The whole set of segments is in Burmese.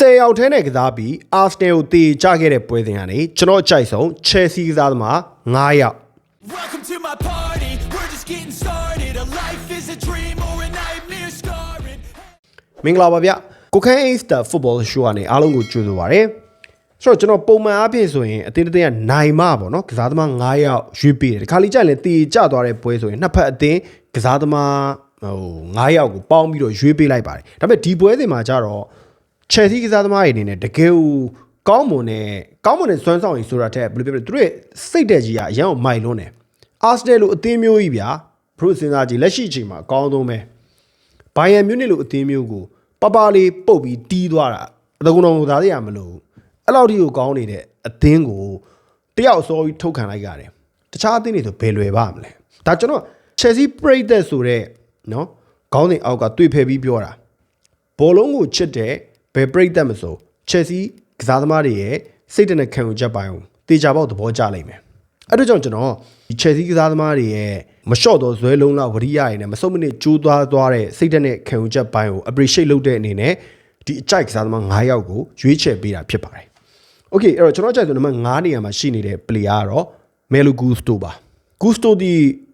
10ယောက်ထဲနဲ့ကစားပြီးအာစနယ်ကိုတေချခဲ့တဲ့ပွဲစဉ်ကနေကျွန်တော်အကြိုက်ဆုံး Chelsea ကစားသမား9ယောက် Welcome to my party. We're just getting started. A life is a dream or a nightmare scarring. မင်္ဂလာပါဗျကိုခန်း Ace the Football Show ကနေအားလုံးကိုကြိုဆိုပါရစေဆိုတော့ကျွန်တော်ပုံမှန်အားဖြင့်ဆိုရင်အတင်းအတင်းကနိုင်မပေါ့နော်ကစားသမား9ယောက်ရွေးပေးတယ်ဒီခါလေးကြရင်တေချသွားတဲ့ပွဲဆိုရင်နှစ်ဖက်အတင်းကစားသမားဟို9ယောက်ကိုပေါင်းပြီးတော့ရွေးပေးလိုက်ပါတယ်ဒါပေမဲ့ဒီပွဲစဉ်မှာကျတော့ Chelsea ကစားသမားတွေအနေနဲ့တကယ်ကိုကောင်းမွန်တဲ့ကောင်းမွန်တဲ့စွမ်းဆောင်ရည်ဆိုတာထက်ဘယ်လိုပြောလဲသူတို့ရဲ့စိတ်တက်ကြီးကအရန်ကိုမိုက်လွန်းတယ်အာစနယ်လိုအသင်းမျိုးကြီးဗျာဘရုစဉ်းစားကြည့်လက်ရှိအချိန်မှာအကောင်းဆုံးပဲဘိုင်ယန်မြူနစ်လိုအသင်းမျိုးကိုပပလေးပုတ်ပြီးတီးသွားတာအတကုံတော်ကိုသားရမလို့အဲ့လောက်ထိကိုကောင်းနေတဲ့အသင်းကိုတယောက်အစောကြီးထုတ်ခံလိုက်ရတယ်တခြားအသင်းတွေဆိုဘယ်လွယ်ပါမလဲဒါကျွန်တော် Chelsea ပရိသတ်ဆိုတဲ့နော်ခေါင်းစဉ်အောက်ကတွေ့ဖယ်ပြီးပြောတာဘောလုံးကိုချစ်တဲ့ ဘယ်ပရိသတ်မဆို Chelsea ကစားသမားတွေရဲ့စိတ်တနခံယူချက်ပိုင်းကိုတေချာပေါက်သဘောကျလိမ့်မယ်အဲ့ဒါကြောင့်ကျွန်တော်ဒီ Chelsea ကစားသမားတွေရဲ့မလျှော့တော့ဇွဲလုံးလောက်ဝရိယရည်နဲ့မစုံမနစ်ကျိုးသွားသွားတဲ့စိတ်ဓာတ်နဲ့ခံယူချက်ပိုင်းကို appreciate လုပ်တဲ့အနေနဲ့ဒီအကြိုက်ကစားသမား9ယောက်ကိုရွေးချယ်ပေးတာဖြစ်ပါတယ်။ Okay အဲ့တော့ကျွန်တော်ကြိုက်ဆိုနံပါတ်9နေရာမှာရှိနေတဲ့ player ကတော့ Melo Gusto ပါ။ Gusto ဒီ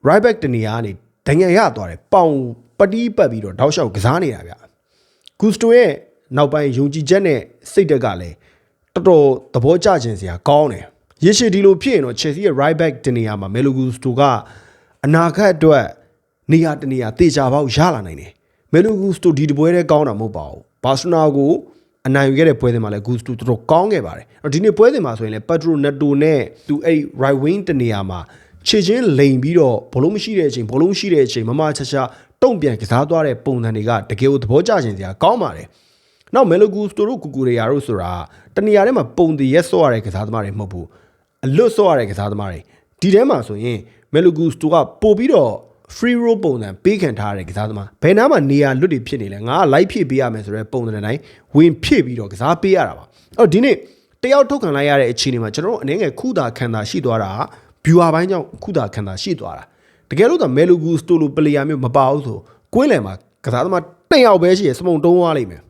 right back တနေရာကနေဒဏ်ရာရသွားတယ်။ပေါင်ပတီးပတ်ပြီးတော့တောက်လျှောက်ကစားနေတာဗျ။ Gusto ရဲ့ နောက်ပိုင်းယုံကြည်ချက်နဲ့စိတ်ဓာတ်ကလည်းတော်တော်သဘောကျခြင်းစရာကောင်းတယ်။ရေရှည်ဒီလိုဖြစ်ရင်တော့ Chelsea ရဲ့ right back တနေရာမှာ Melo Gusto ကအနာဂတ်အတွက်နေရာတနေရာတေချာပေါက်ရလာနိုင်တယ်။မယ်လူဂူစတိုဒီတပွဲတည်းကောင်းတာမဟုတ်ပါဘူး။ဘာစနာကိုအနိုင်ယူခဲ့တဲ့ပွဲစဉ်မှာလည်းဂူစတိုတော်တော်ကောင်းခဲ့ပါတယ်။အဲ့တော့ဒီနေ့ပွဲစဉ်မှာဆိုရင်လည်းပတ်ဒရိုနက်တိုနဲ့သူအဲ့ဒီ right wing တနေရာမှာခြေချင်းလိန်ပြီးတော့ဘောလုံးမရှိတဲ့အချိန်ဘောလုံးရှိတဲ့အချိန်မမချာချာတုံ့ပြန်ကစားသွားတဲ့ပုံစံတွေကတကယ်ကိုသဘောကျခြင်းစရာကောင်းပါတယ်။ နောက်မယ်လူဂူစတိုတို့ကူကူရီယာတို့ဆိုတာတနေရာထဲမှာပုံတည်ရက်ဆော့ရတဲ့ကစားသမားတွေမဟုတ်ဘူး။အလွတ်ဆော့ရတဲ့ကစားသမားတွေဒီထဲမှာဆိုရင်မယ်လူဂူစတိုကပို့ပြီးတော့ free roll ပုံစံပေးခံထားရတဲ့ကစားသမားဘယ်နားမှာနေရာလွတ်တွေဖြစ်နေလဲငါက live ဖြည့်ပေးရမယ်ဆိုတော့ပုံစံတိုင်းဝင်ဖြည့်ပြီးတော့ကစားပေးရတာပါအဲ့တော့ဒီနေ့တယောက်ထုတ်ခံလိုက်ရတဲ့အခြေအနေမှာကျွန်တော်တို့အနေငယ်ခုတာခံတာရှိသွားတာ viewer ဘိုင်းကြောင့်ခုတာခံတာရှိသွားတာတကယ်လို့တော့ Melugu Sto လို player မျိုးမပါဘူးဆိုကွင်းလယ်မှာကစားသမားတစ်ယောက်ပဲရှိရစမုံတုံးသွားလိမ့်မယ်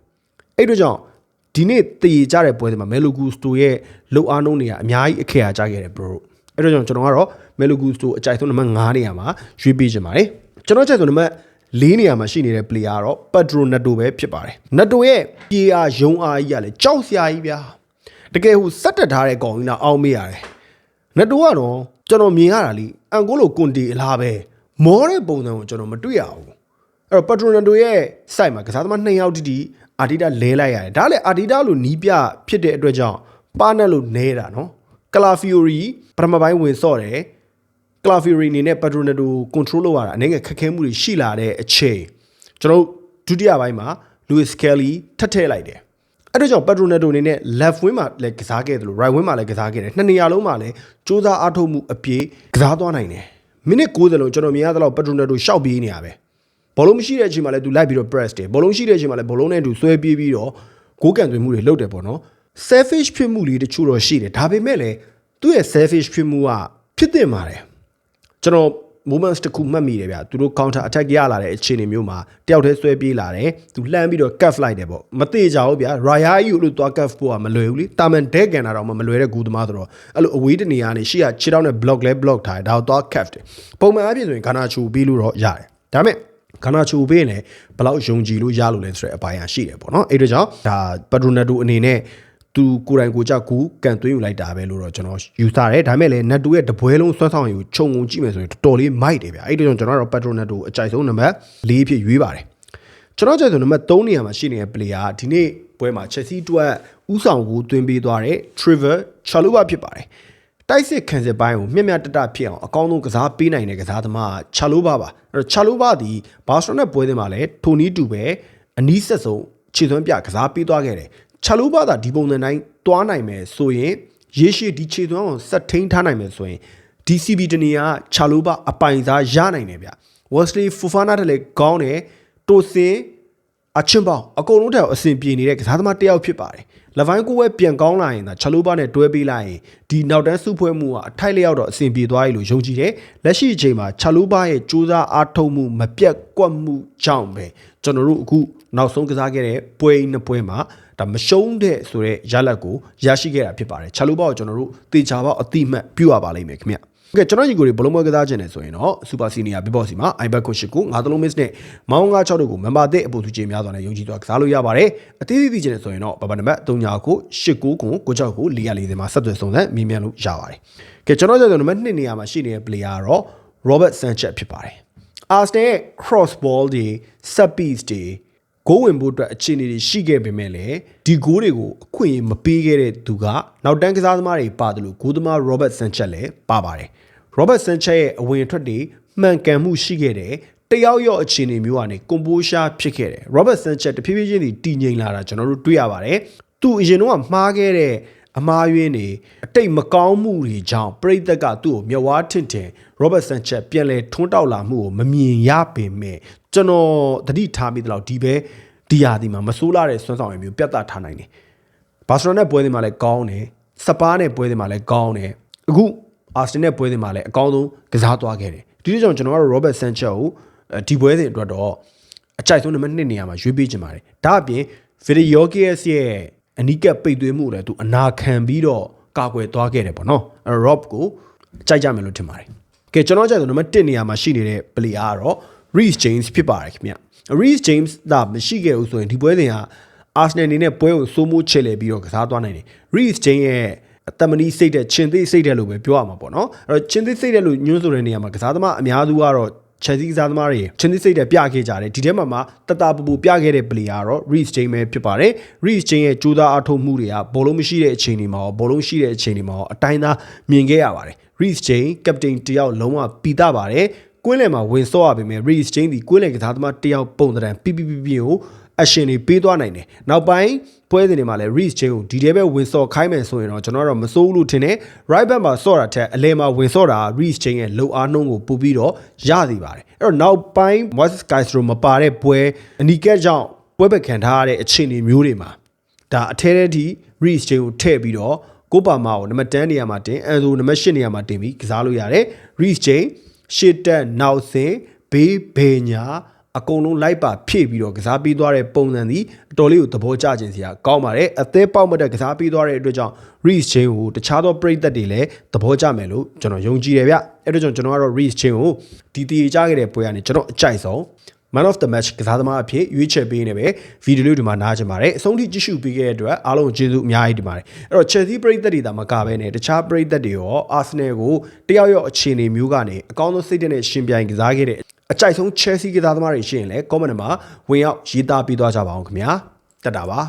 အဲ့တို့ကြောင့်ဒီနေ့တည်ကြတဲ့ပွဲတွေမှာ Melugu Sto ရဲ့လှုပ်အားနှုံးတွေကအများကြီးအခက်အကျခဲ့တယ် bro အဲ့တော့ကြောင့်ကျွန်တော်ကတော့ Melugu Sto အကြိုက်ဆုံးနံပါတ်9နေရာမှာရွေးပေးချင်ပါတယ်ကျွန်တော်ကြိုက်ဆုံးနံပါတ်၄နေရာမှာရှိနေတဲ့ player ကတော့ Pedro Neto ပဲဖြစ်ပါတယ် Neto ရဲ့ပြေအားယုံအားကြီးကလည်းကြောက်စရာကြီးဗျာတကယ်ဟိုစက်တက်ထားတဲ့ကောင်ကြီးတော့အောင်းမေးရတယ်နတူကတော့ကျွန်တော်မြင်ရတာလीအန်ကိုလိုကွန်တီအလားပဲမောတဲ့ပုံစံကိုကျွန်တော်မတွေ့ရဘူးအဲ့တော့ပက်ထရိုနတိုရဲ့ site မှာကစားသမား2ယောက်တိတိ အာဒီတာလဲလိုက်ရတယ်ဒါလည်းအာဒီတာလိုနီးပြဖြစ်တဲ့အတွက်ကြောင့်ပါနက်လို့နဲတာနော်ကလာဖီယိုရီပထမပိုင်းဝင်ဆော့တယ်ကလာဖီယိုရီအနေနဲ့ပက်ထရိုနတို control လုပ်ရတာအနေငယ်ခက်ခဲမှုတွေရှိလာတဲ့အချိန်ကျွန်တော်ဒုတိယပိုင်းမှာ Louis Kelly ထပ်ထည့်လိုက်တယ်အဲ့ဒါကြောင့် Petroneto အနေနဲ့ left wing မှာလည်းကစားခဲ့တယ်လို့ right wing မှာလည်းကစားခဲ့တယ်နှစ်နေရာလုံးမှာလည်းစူးစမ်းအားထုတ်မှုအပြည့်ကစားသွားနိုင်တယ်မိနစ်60လုံးကျွန်တော်မြင်ရသလောက် Petroneto ရှောက်ပြေးနေရပဲ ဘောလုံးမရှိတဲ့အချိန်မှာလည်းသူလိုက်ပြီးတော့ press တယ်ဘောလုံးရှိတဲ့အချိန်မှာလည်းဘောလုံးနဲ့သူဆွဲပြေးပြီးတော့ဂိုးကန်သွင်းမှုတွေလုပ်တယ်ပေါ့နော် selfish ဖြစ်မှုလေးတချို့တော့ရှိတယ်ဒါပေမဲ့လည်းသူ့ရဲ့ selfish ဖြစ်မှုကဖြစ်တင်ပါတယ်ကျွန်တော် moments တခုမှတ်မိတယ်ဗျသူတို့ counter attack ရလာတဲ့အခြေအနေမျိုးမှာတယောက်တည်းဆွဲပြေးလာတယ်သူလှမ်းပြီးတော့ cuff လိုက်တယ်ပေါ့မသေးကြဘူးဗျ Raya ကြီးကိုလို့သွား cuff ဖို့ကမလွယ်ဘူးလေတာမန် dead ကန်တာတော့မလွယ်တဲ့ဂူသမားဆိုတော့အဲ့လိုအဝေးတနေရာနေရှေ့ကခြေထောက်နဲ့ block လဲ block ထားတယ်ဒါကိုသွား cuff တယ်ပုံမှန်အဖြစ်ဆိုရင်ဂါနာချူပြီးလို့တော့ရတယ်ဒါပေမဲ့ ဂါနာချူပေးရင်လည်းဘလောက်ယုံကြည်လို့ရလို့လဲဆိုတဲ့အပိုင်းအရှိတယ်ပေါ့နော်အဲ့ဒါကြောင့်ဒါပက်ဒရိုနက်တိုအနေနဲ့သူကိုယ်တိုင်ကိုယ်ကြောက်ကူကန်သွင်းယူလိုက်တာပဲလို့တော့ကျွန်တော်ယူဆတယ်ဒါပေမဲ့လည်းနက်တူရဲ့တပွဲလုံးဆွမ်းဆောင်ရည်ကိုခြုံငုံကြည့်မယ်ဆိုရင်တော်တော်လေးမိုက်တယ်ဗျအဲ့ဒါကြောင့်ကျွန်တော်ကတော့ Petro Neto အကြိုက်ဆုံးနံပါတ်၄ဖြစ်ရွေးပါတယ်ကျွန်တော်ကြိုက်ဆုံးနံပါတ်3နေရာမှာရှိနေတဲ့ player ကဒီနေ့ပွဲမှာ Chelsea အတွက်ဥဆောင်ကိုသွင်းပေးသွားတဲ့ Trevor Chalobah ဖြစ်ပါတယ် တိုက်စစ်ခံစစ်ပိုင်းကိုမျက်မျက်တတဖြစ်အောင်အကောင်းဆုံးကစားပေးနိုင်တဲ့ကစားသမားချာလိုဘာပါအဲ့တော့ချာလိုဘာဒီဘာစတိုနဲ့ပွဲစဉ်မှာလည်းထိုနီတူပဲအနီးဆက်ဆုံးခြေသွင်းပြကစားပေးသွားခဲ့တယ်ချာလိုဘာသာဒီပုံစံတိုင်းတွားနိုင်မယ်ဆိုရင်ရေရှည်ဒီခြေသွင်းကိုဆက်ထိန်ထားနိုင်မယ်ဆိုရင် DCB တနေရာချာလိုဘာအပိုင်စားရနိုင်တယ်ဗျ Wesley Fofana တလည်းကောင်းတယ်တိုစင်အချင်းပေါင်းအကုန်လုံးတောင်အဆင်ပြေနေတဲ့ကစားသမားတစ်ယောက်ဖြစ်ပါတယ် လဗိုင်းကိုဝဲပြန်ကောင်းလာရင်ဒါချလိုဘာနဲ့တွဲပေးလိုက်ရင်ဒီနောက်တန်းစုဖွဲ့မှုကအထိုက်လျောက်တော့အဆင်ပြေသွားပြီလို့ယုံကြည်တယ်လက်ရှိအချိန်မှာချလိုဘာရဲ့စူးစမ်းအားထုတ်မှုမပြတ်ကွက်မှုကြောင့်ပဲကျွန်တော်တို့အခုနောက်ဆုံးကစားခဲ့တဲ့ပွဲနှစ်ပွဲမှာဒါမရှုံးတဲ့ဆိုတဲ့ရလဒ်ကိုရရှိခဲ့တာဖြစ်ပါတယ်ချာလိုဘောကိုကျွန်တော်တို့တေချာဘောအတိမတ်ပြုရပါလိမ့်မယ်ခင်ဗျ ကဲကျွန်တော်ညီကိုတွေဘလုံးပွဲကစားခြင်းနဲ့ဆိုရင်တော့စူပါစီနီယာဘီဘော့စီမှာ iBet ကိုရှိကိုငါသလုံး miss နဲ့မောင်း96တို့ကိုမန်ပါသစ်အပူသူချင်းများစွာနဲ့ယုံကြည်သွားကစားလို့ရပါတယ်အသေးသေးသိခြင်းနဲ့ဆိုရင်တော့ဘဘနံပါတ်3ညာကို89ကိုကိုကြောက်ကို440မှာဆက်သွယ်စုံစမ်းမြင်မြန်လို့ရပါတယ်ကဲကျွန်တော်ကြောင့်နံပါတ်2နေရာမှာရှိနေတဲ့ player ကတော့ Robert Sanchez ဖြစ်ပါတယ် Arsenal ရဲ့ cross ball တွေ set piece တွေ ဂိုးဝင်ဖို့အတွက်အခြေအနေတွေရှိခဲ့ပေမဲ့လည်းဒီဂိုးတွေကိုအခွင့်အရေးမပေးခဲ့တဲ့သူကနောက်တန်းကစားသမားတွေပါတယ်လို့ဂိုးသမား Robert Sanchez လည်းပါပါတယ် Robert Sanchez ရဲ့အဝင်အထွက်တွေမှန်ကန်မှုရှိခဲ့တယ်တယောက်ယောက်အခြေအနေမျိုးကနေကွန်ပိုရှာဖြစ်ခဲ့တယ် Robert Sanchez တဖြည်းဖြည်းချင်းတည်ငြိမ်လာတာကျွန်တော်တို့တွေ့ရပါတယ်သူအရင်တော့မှားခဲ့တဲ့ အမားယွင်းတွေအတိတ်မကောင်းမှုတွေကြောင့်ပရိသတ်ကသူ့ကိုမျက်ဝါးထင်ထင် Robert Sanchez ပြန်လဲထွန်းတောက်လာမှုကိုမမြင်ရပေမဲ့ကျွန်တော်သတိထားမိသလောက်ဒီပဲဒီဟာဒီမှာမဆိုးလာတဲ့စွမ်းဆောင်ရည်မျိုးပြတ်သားထားနိုင်တယ်ဘာစီလိုနာနဲ့ပွဲတွေမှာလည်းကောင်းတယ်စပါးနဲ့ပွဲတွေမှာလည်းကောင်းတယ်အခုအာဆင်နယ်ပွဲတွေမှာလည်းအကောင်းဆုံးကစားသွားခဲ့တယ်ဒီလိုကြောင့်ကျွန်တော်ကတော့ Robert Sanchez ကိုဒီပွဲစဉ်အတွက်တော့အကြိုက်ဆုံးနံပါတ်2နေရာမှာရွေးပေးချင်ပါတယ်ဒါအပြင် Videogis ရဲ့ အနီးကပ်ပိတ်သွင်းမှုလည်းသူအနာခံပြီးတော့ကာကွယ်သွားခဲ့တယ်ပေါ့နော်အဲ Rob ကိုကြိုက်ကြမယ်လို့ထင်ပါတယ်ကဲကျွန်တော်ကြိုက်ဆုံးနံပါတ်1နေရာမှာရှိနေတဲ့ player ကတော့ Reece James ဖြစ်ပါတယ်ခင်ဗျ Reece James ဒါမရှိခဲ့ဘူးဆိုရင်ဒီပွဲစဉ်က Arsenal အနေနဲ့ပွဲကိုစိုးမိုးချေလေပြီးတော့ကစားသွားနိုင်တယ် Reece James ရဲ့အတမနီစိတ်တဲ့ချင်းသေးစိတ်တဲ့လို့ပဲပြောရမှာပေါ့နော်အဲ့တော့ချင်းသေးစိတ်တဲ့လို့ညွှန်းဆိုတဲ့နေရာမှာကစားသမားအများစုကတော့ Chelsea ကစားသမားတွေချင်းသေးစိတ်တဲ့ပြခဲ့ကြတယ်ဒီထဲမှာမှတတပူပူပြခဲ့တဲ့ player ကတော့ Reece James ပဲဖြစ်ပါတယ် Reece James ရဲ့ကြိုးစားအထောက်မှုတွေကဘောလုံးမရှိတဲ့အချိန်တွေမှာရောဘောလုံးရှိတဲ့အချိန်တွေမှာရောအတိုင်းသားမြင်ခဲ့ရပါတယ် Reece James captain တယောက်လုံးဝပီတာပါတယ်ကွင်းလယ်မှာဝင်စောရပေမဲ့ Reece James ဒီကွင်းလယ်ကစားသမားတယောက်ပုံတံပြပြပြပြကို အရှင်တွေပေးသွားနိုင်တယ်။နောက်ပိုင်းပွဲစဉ်တွေမှာလည်း Reece James ကိုဒီတဲပဲဝင်စော်ခိုင်းမယ်ဆိုရင်တော့ကျွန်တော်ကတော့မစိုးဘူးလို့ထင်တယ်။ right back မှာစော့တာထက်အလဲမှာဝင်စော့တာ Reece James ရဲ့လုံအားနှုံးကိုပို့ပြီးတော့ရစီပါတယ်။အဲ့တော့နောက်ပိုင်း Moises Castro မပါတဲ့ပွဲအနီကက်ကြောင့်ပွဲပဲခံထားရတဲ့အခြေအနေမျိုးတွေမှာဒါအထဲထဲထိ Reece James ကိုထည့်ပြီးတော့ကိုပါမာကိုနံပါတ်10နေရာမှာတင်အဲဆိုနံပါတ်8နေရာမှာတင်ပြီးကစားလို့ရတယ်။ Reece James ရှစ်တက်နောက်ဆင်ဘေးဘေညာ အကုန်လုံးလိုက်ပါဖြည့်ပြီးတော့ကစားပေးသွားတဲ့ပုံစံသည်အတော်လေးကိုသဘောကျခြင်းစရာကောင်းပါတယ်အသေးပေါက်မတဲ့ကစားပေးသွားတဲ့အတွက်ကြောင့် Reece James ကိုတခြားသောပရိသတ်တွေလည်းသဘောကျမယ်လို့ကျွန်တော်ယုံကြည်တယ်ဗျအဲ့တော့ကျွန်တော်ကတော့ Reece James ကိုဒီတည်ကြခဲ့တဲ့ပွဲကနေကျွန်တော်အကြိုက်ဆုံး Man of the match ကစားသမားအဖြစ်ရွေးချယ်ပေးနေပဲဗီဒီယိုလေးဒီမှာနားကြပါတယ်အဆုံးထိကြည့်ရှုပေးခဲ့တဲ့အတွက်အားလုံးကျေးဇူးအများကြီးတင်ပါတယ်အဲ့တော့ Chelsea ပရိသတ်တွေဒါမကပဲနဲ့တခြားပရိသတ်တွေရော Arsenal ကိုတယောက်ယောက်အခြေအနေမျိုးကနေအကောင်းဆုံးစိတ်ဓာတ်နဲ့ရှင်ပြိုင်ကစားခဲ့တဲ့ အကြိုက်ဆုံး Chelsea ကစားသမားတွေရှိရင်လည်း comment မှာဝင်ရောက်ရေးသားပေးသွားကြပါအောင်ခင်ဗျာတက်တာပါ